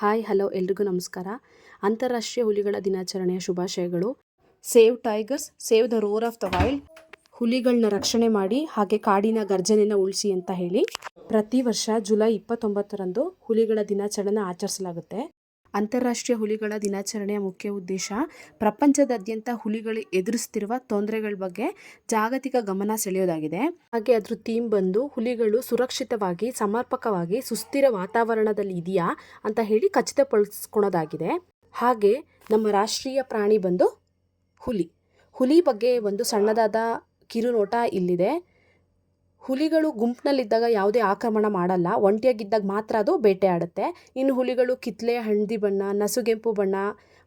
Hi, hello, ಎಲ್ರಿಗೂ ನಮಸ್ಕಾರ. ಅಂತಾರಾಷ್ಟ್ರೀಯ ಹುಲಿಗಳ ದಿನಾಚರಣೆಯ ಶುಭಾಶಯಗಳು. Save tigers, save the roar of the wild. ಹುಲಿಗಳನ್ನ ರಕ್ಷಣೆ ಮಾಡಿ, ಹಾಗೆ ಕಾಡಿನ ಗರ್ಜನೆನ ಉಳಿಸಿ ಅಂತ ಹೇಳಿ ಪ್ರತಿ ವರ್ಷ ಜುಲೈ ಇಪ್ಪತ್ತೊಂಬತ್ತರಂದು ಹುಲಿಗಳ ದಿನಾಚರಣೆ ಆಚರಿಸಲಾಗುತ್ತೆ. ಅಂತಾರಾಷ್ಟ್ರೀಯ ಹುಲಿಗಳ ದಿನಾಚರಣೆಯ ಮುಖ್ಯ ಉದ್ದೇಶ, ಪ್ರಪಂಚದಾದ್ಯಂತ ಹುಲಿಗಳು ಎದುರಿಸ್ತಿರುವ ತೊಂದರೆಗಳ ಬಗ್ಗೆ ಜಾಗತಿಕ ಗಮನ ಸೆಳೆಯೋದಾಗಿದೆ. ಹಾಗೆ ಅದ್ರ ಥೀಮ್ ಬಂದು ಹುಲಿಗಳು ಸುರಕ್ಷಿತವಾಗಿ, ಸಮರ್ಪಕವಾಗಿ, ಸುಸ್ಥಿರ ವಾತಾವರಣದಲ್ಲಿ ಇದೆಯಾ ಅಂತ ಹೇಳಿ ಖಚಿತಪಡಿಸ್ಕೊಳೋದಾಗಿದೆ. ಹಾಗೆ ನಮ್ಮ ರಾಷ್ಟ್ರೀಯ ಪ್ರಾಣಿ ಬಂದು ಹುಲಿ. ಹುಲಿ ಬಗ್ಗೆ ಒಂದು ಸಣ್ಣದಾದ ಕಿರುನೋಟ ಇಲ್ಲಿದೆ. ಹುಲಿಗಳು ಗುಂಪಿನಲ್ಲಿದ್ದಾಗ ಯಾವುದೇ ಆಕ್ರಮಣ ಮಾಡಲ್ಲ. ಒಂಟಿಯಾಗಿದ್ದಾಗ ಮಾತ್ರ ಅದು ಬೇಟೆ ಆಡುತ್ತೆ ಇನ್ನು ಹುಲಿಗಳು ಕಿತ್ಲೆ ಹಳದಿ ಬಣ್ಣ, ನಸುಗೆಂಪು ಬಣ್ಣ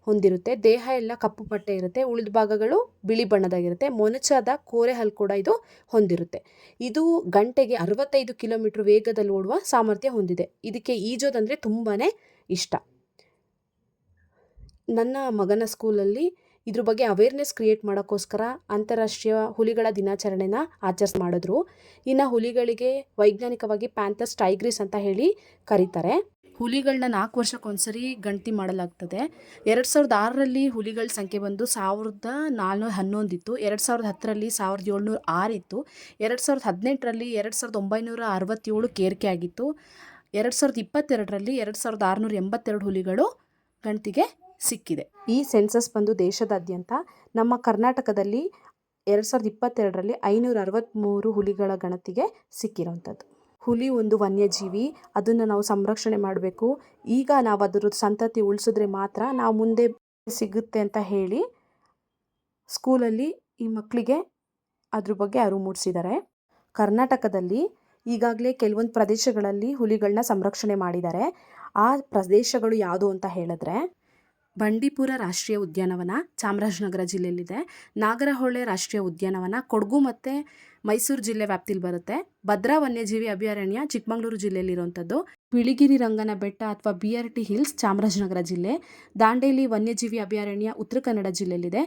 ಹೊಂದಿರುತ್ತೆ. ದೇಹ ಎಲ್ಲ ಕಪ್ಪು ಬಟ್ಟೆ ಇರುತ್ತೆ. ಉಳಿದ ಭಾಗಗಳು ಬಿಳಿ ಬಣ್ಣದಾಗಿರುತ್ತೆ. ಮೊನಚಾದ ಕೋರೆ ಹಲ್ಲು ಕೂಡ ಇದು ಹೊಂದಿರುತ್ತೆ. ಇದು ಗಂಟೆಗೆ ಅರವತ್ತೈದು ಕಿಲೋಮೀಟರ್ ವೇಗದಲ್ಲಿ ಓಡುವ ಸಾಮರ್ಥ್ಯ ಹೊಂದಿದೆ. ಇದಕ್ಕೆ ಈಜೋದಂದರೆ ತುಂಬಾ ಇಷ್ಟ. ನನ್ನ ಮಗನ ಸ್ಕೂಲಲ್ಲಿ ಇದ್ರ ಬಗ್ಗೆ ಅವೇರ್ನೆಸ್ ಕ್ರಿಯೇಟ್ ಮಾಡೋಕ್ಕೋಸ್ಕರ ಅಂತಾರಾಷ್ಟ್ರೀಯ ಹುಲಿಗಳ ದಿನಾಚರಣೆನ ಆಚರಿಸ್ ಮಾಡಿದ್ರು ಇನ್ನು ಹುಲಿಗಳಿಗೆ ವೈಜ್ಞಾನಿಕವಾಗಿ ಪ್ಯಾಂಥಸ್ ಟೈಗ್ರಿಸ್ ಅಂತ ಹೇಳಿ ಕರೀತಾರೆ. ಹುಲಿಗಳನ್ನ ನಾಲ್ಕು ವರ್ಷಕ್ಕೊಂದ್ಸರಿ ಗಣತಿ ಮಾಡಲಾಗ್ತದೆ. ಎರಡು ಸಾವಿರದ ಆರರಲ್ಲಿ ಹುಲಿಗಳ ಸಂಖ್ಯೆ ಬಂದು ಸಾವಿರದ ನಾಲ್ನೂರ ಹನ್ನೊಂದಿತ್ತು ಎರಡು ಸಾವಿರದ ಹತ್ತರಲ್ಲಿ ಸಾವಿರದ ಏಳ್ನೂರ ಆರಿತ್ತು ಎರಡು ಸಾವಿರದ ಹದಿನೆಂಟರಲ್ಲಿ ಎರಡು ಸಾವಿರದ ಒಂಬೈನೂರ ಅರವತ್ತೇಳು ಕೇರಿಕೆ ಆಗಿತ್ತು. ಎರಡು ಸಾವಿರದ ಇಪ್ಪತ್ತೆರಡರಲ್ಲಿ ಎರಡು ಸಾವಿರದ ಆರುನೂರ ಎಂಬತ್ತೆರಡು ಹುಲಿಗಳು ಗಣತಿಗೆ ಸಿಕ್ಕಿದೆ. ಈ ಸೆನ್ಸಸ್ ಬಂದು ದೇಶದಾದ್ಯಂತ ನಮ್ಮ ಕರ್ನಾಟಕದಲ್ಲಿ ಎರಡು ಸಾವಿರದ ಇಪ್ಪತ್ತೆರಡರಲ್ಲಿ ಐನೂರ ಅರವತ್ತ್ಮೂರು ಹುಲಿಗಳ ಗಣತಿಗೆ ಸಿಕ್ಕಿರೋವಂಥದ್ದು. ಹುಲಿ ಒಂದು ವನ್ಯಜೀವಿ, ಅದನ್ನು ನಾವು ಸಂರಕ್ಷಣೆ ಮಾಡಬೇಕು. ಈಗ ನಾವು ಅದರ ಸಂತತಿ ಉಳಿಸಿದ್ರೆ ಮಾತ್ರ ನಾವು ಮುಂದೆ ಸಿಗುತ್ತೆ ಅಂತ ಹೇಳಿ ಸ್ಕೂಲಲ್ಲಿ ಈ ಮಕ್ಕಳಿಗೆ ಅದ್ರ ಬಗ್ಗೆ ಅರಿವು ಮೂಡಿಸಿದ್ದಾರೆ. ಕರ್ನಾಟಕದಲ್ಲಿ ಈಗಾಗಲೇ ಕೆಲವೊಂದು ಪ್ರದೇಶಗಳಲ್ಲಿ ಹುಲಿಗಳನ್ನ ಸಂರಕ್ಷಣೆ ಮಾಡಿದ್ದಾರೆ. ಆ ಪ್ರದೇಶಗಳು ಯಾವುದು ಅಂತ ಹೇಳಿದ್ರೆ ಬಂಡೀಪುರ ರಾಷ್ಟ್ರೀಯ ಉದ್ಯಾನವನ ಚಾಮರಾಜನಗರ ಜಿಲ್ಲೆಯಲ್ಲಿದೆ. ನಾಗರಹೊಳೆ ರಾಷ್ಟ್ರೀಯ ಉದ್ಯಾನವನ ಕೊಡಗು ಮತ್ತು ಮೈಸೂರು ಜಿಲ್ಲೆ ವ್ಯಾಪ್ತಿಲಿ ಬರುತ್ತೆ. ಭದ್ರಾ ವನ್ಯಜೀವಿ ಅಭಯಾರಣ್ಯ ಚಿಕ್ಕಮಗಳೂರು ಜಿಲ್ಲೆಯಲ್ಲಿರುವಂಥದ್ದು. ಬಿಳಿಗಿರಿ ರಂಗನ ಬೆಟ್ಟ ಅಥವಾ B R T hills Chamarajanagar ಜಿಲ್ಲೆ. ದಾಂಡೇಲಿ ವನ್ಯಜೀವಿ ಅಭಯಾರಣ್ಯ ಉತ್ತರ ಕನ್ನಡ ಜಿಲ್ಲೆಯಲ್ಲಿದೆ.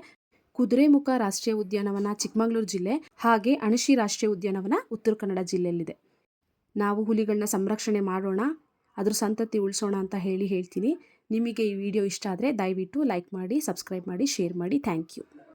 ಕುದುರೆಮುಖ ರಾಷ್ಟ್ರೀಯ ಉದ್ಯಾನವನ ಚಿಕ್ಕಮಗಳೂರು ಜಿಲ್ಲೆ. ಹಾಗೆ ಅಣಶಿ ರಾಷ್ಟ್ರೀಯ ಉದ್ಯಾನವನ ಉತ್ತರ ಕನ್ನಡ ಜಿಲ್ಲೆಯಲ್ಲಿದೆ. ನಾವು ಹುಲಿಗಳನ್ನ ಸಂರಕ್ಷಣೆ ಮಾಡೋಣ. ಅದ್ರ ಸಂತತಿ ಉಳಿಸೋಣ ಅಂತ ಹೇಳಿ ಹೇಳ್ತೀನಿ. ನಿಮಗೆ ಈ ವಿಡಿಯೋ ಇಷ್ಟ ಆದರೆ ದಯವಿಟ್ಟು ಲೈಕ್ ಮಾಡಿ ಸಬ್ಸ್ಕ್ರೈಬ್ ಮಾಡಿ ಶೇರ್ ಮಾಡಿ. Thank you